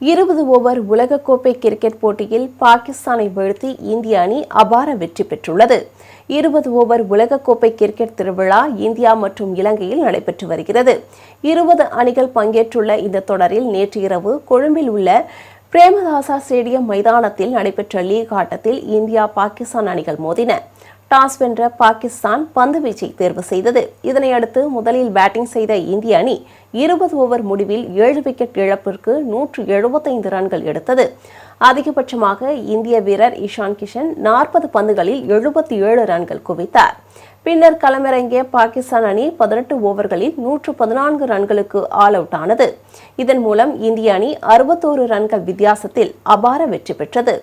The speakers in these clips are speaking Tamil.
இருபது ஓவர் உலகக்கோப்பை கிரிக்கெட் போட்டியில் பாகிஸ்தானை வீழ்த்தி இந்திய அணி அபார வெற்றி பெற்றுள்ளது. இருபது ஓவர் உலகக்கோப்பை கிரிக்கெட் திருவிழா இந்தியா மற்றும் இலங்கையில் நடைபெற்று வருகிறது. இருபது அணிகள் பங்கேற்றுள்ள இந்த தொடரில் நேற்று இரவு கொழும்பில் உள்ள பிரேமதாசா ஸ்டேடியம் மைதானத்தில் நடைபெற்ற லீக் ஆட்டத்தில் இந்தியா பாகிஸ்தான் அணிகள் மோதின. டாஸ் வென்ற பாகிஸ்தான் பந்து வீச்சை தேர்வு செய்தது. இதனையடுத்து முதலில் பேட்டிங் செய்த இந்திய அணி இருபது ஓவர் முடிவில் ஏழு விக்கெட் இழப்பிற்கு நூற்று எழுபத்தைந்து ரன்கள் எடுத்தது. அதிகபட்சமாக இந்திய வீரர் இஷான் கிஷன் நாற்பது பந்துகளில் எழுபத்தி ஏழு ரன்கள் குவித்தார். பின்னர் களமிறங்கிய பாகிஸ்தான் அணி பதினெட்டு ஓவர்களில் நூற்று பதினான்கு ரன்களுக்கு ஆல் அவுட் ஆனது. இதன் மூலம் இந்திய அணி அறுபத்தோரு ரன்கள் வித்தியாசத்தில் அபார வெற்றி பெற்றது.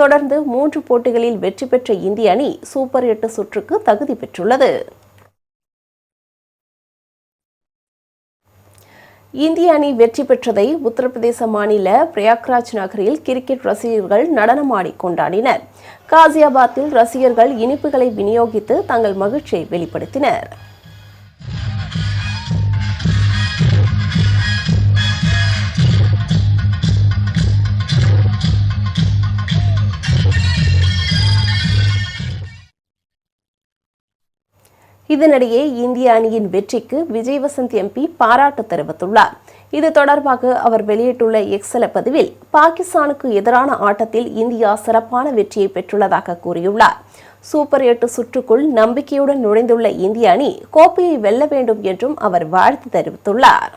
தொடர்ந்து மூன்று போட்டிகளில் வெற்றி பெற்ற இந்திய அணி சூப்பர் எட்டு சுற்றுக்கு தகுதி பெற்றுள்ளது. இந்திய அணி வெற்றி பெற்றதை உத்தரப்பிரதேச மாநில பிரயாக்ராஜ் நகரில் கிரிக்கெட் ரசிகர்கள் நடனமாடி கொண்டாடினர். காசியாபாத்தில் ரசிகர்கள் இனிப்புகளை விநியோகித்து தங்கள் மகிழ்ச்சியை வெளிப்படுத்தினர். இதனிடையே இந்திய அணியின் வெற்றிக்கு விஜய் வசந்த் எம்பி பாராட்டு தெரிவித்துள்ளார். இது தொடர்பாக அவர் வெளியிட்டுள்ள எக்ஸல பதிவில் பாகிஸ்தானுக்கு எதிரான ஆட்டத்தில் இந்தியா சிறப்பான வெற்றியை பெற்றுள்ளதாக கூறியுள்ளார். சூப்பர் எட்டு சுற்றுக்குள் நம்பிக்கையுடன் நுழைந்துள்ள இந்திய அணி கோப்பையை வெல்ல வேண்டும் என்றும் அவர் வாழ்த்து தெரிவித்துள்ளார்.